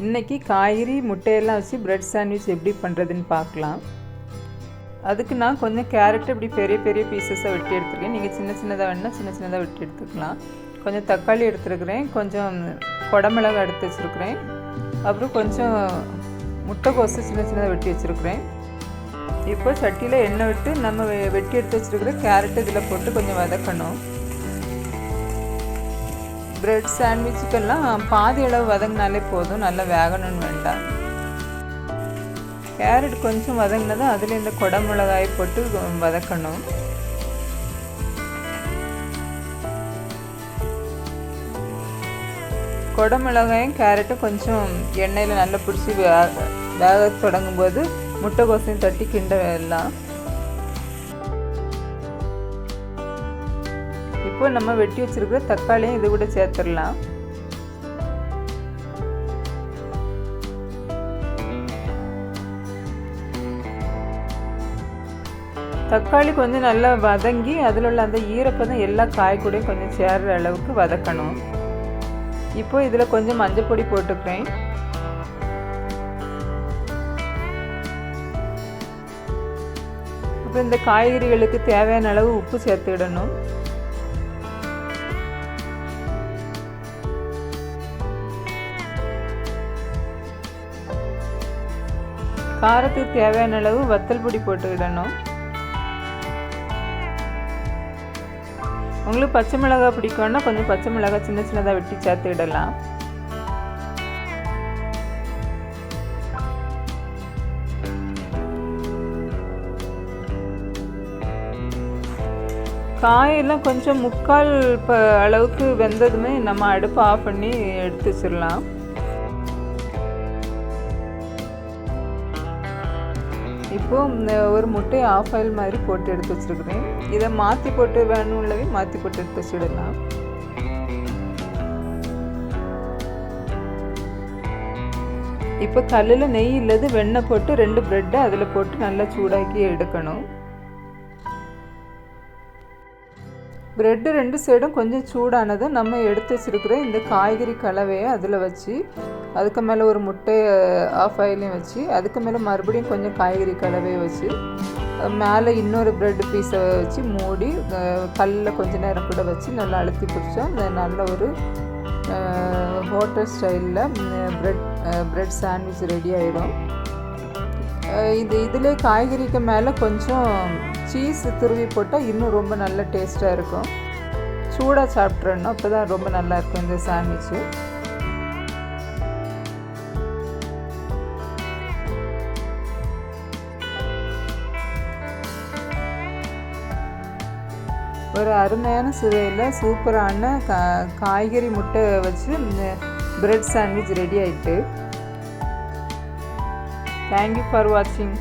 இன்றைக்கி காய்கறி முட்டையெல்லாம் வச்சு ப்ரெட் சாண்ட்விச் எப்படி பண்ணுறதுன்னு பார்க்கலாம். அதுக்கு நான் கொஞ்சம் கேரட் இப்படி பெரிய பெரிய பீசஸாக வெட்டி எடுத்துருக்கேன். நீங்கள் சின்ன சின்னதாக வேணால் சின்ன சின்னதாக வெட்டி எடுத்துக்கலாம். கொஞ்சம் தக்காளி எடுத்துருக்கிறேன். கொஞ்சம் குடமிளகா எடுத்து வச்சுருக்கிறேன். அப்புறம் கொஞ்சம் முட்டைக்கோசு சின்ன சின்னதாக வெட்டி வச்சுருக்கிறேன். இப்போ சட்டியில் எண்ணெய் விட்டு நம்ம வெ- வெட்டி எடுத்து வச்சுருக்கிற கேரட் இதில் போட்டு கொஞ்சம் வதக்கணும். பிரெட் சாண்ட்விச்சுக்கெல்லாம் பாதி அளவு வதங்கினாலே போதும். நல்லா வேகணும்னு வேண்டாம். கேரட் கொஞ்சம் வதங்கினதும் அதில் இந்த குடமிளகாய் போட்டு வதக்கணும். குடமிளகாயும் கேரட்டும் கொஞ்சம் எண்ணெயில் நல்லா பிடிச்சி வேக வேக தொடங்கும் போது முட்டைக்கோசையும் தட்டி கிண்ட இப்போ நம்ம வெட்டி வச்சிருக்கிற தக்காளியும் இது கூட சேர்த்துடலாம். தக்காளி கொஞ்சம் நல்லா வதங்கி அதில் உள்ள அந்த ஈரப்பதம் எல்லா காய் கூடயும் கொஞ்சம் சேர்ற அளவுக்கு வதக்கணும். இப்போ இதில் கொஞ்சம் மஞ்சள் பொடி போட்டுக்கிறேன். அப்புறம் இந்த காய்கறிகளுக்கு தேவையான அளவு உப்பு சேர்த்துடணும் காரத்துக்கு தேவையான அளவு வத்தல் பொடி போட்டுக்கிடணும். உங்களுக்கு பச்சை மிளகாய் பிடிக்கும்னா கொஞ்சம் பச்சை மிளகாய் சின்ன சின்னதாக வெட்டி சேர்த்துக்கிடலாம் காயெல்லாம் கொஞ்சம் முக்கால் ப அளவுக்கு வெந்ததுமே நம்ம அடுப்பை ஆஃப் பண்ணி எடுத்து வச்சிடலாம். இப்போது இந்த ஒரு முட்டையை ஆஃப் ஆயில் மாதிரி போட்டு எடுத்து வச்சுருக்குறேன். இதை மாற்றி போட்டு வேணும்லவே மாற்றி போட்டு எடுத்து வச்சுடலாம். இப்போ கல்லில் நெய் இல்லது வெண்ணெய் போட்டு ரெண்டு ப்ரெட்டை அதில் போட்டு நல்லா சூடாக்கி எடுக்கணும். ப்ரெட்டு ரெண்டு சைடும் கொஞ்சம் சூடானதும் நம்ம எடுத்து வச்சுருக்கிற இந்த காய்கறி கலவையை அதில் வச்சு அதுக்கு மேலே ஒரு முட்டையை ஆஃப் ஆயிலையும் வச்சு அதுக்கு மேலே மறுபடியும் கொஞ்சம் காய்கறி கலவையை வச்சு மேலே இன்னொரு ப்ரெட் பீஸை வச்சு மூடி கல்லில் கொஞ்ச நேரம் கூட வச்சு நல்லா அழுத்தி பிடிச்சா நல்ல ஒரு ஹோட்டல் ஸ்டைலில் ப்ரெட் ப்ரெட் சாண்ட்விச் ரெடி ஆகிடும் இது இதிலே காய்கறிக்கு மேலே கொஞ்சம் சீஸ் துருவி போட்டால் இன்னும் ரொம்ப நல்ல டேஸ்ட்டாக இருக்கும். சூடாக சாப்பிட்றணும் அப்போ தான் ரொம்ப நல்லா இருக்கும் இந்த சாண்ட்விச்சு ஒரு அருமையான சுவையில் சூப்பரான கா காய்கறி முட்டை வச்சு பிரெட் சாண்ட்விச் ரெடி ஆயிட்டு. தேங்க்யூ ஃபார் வாட்சிங்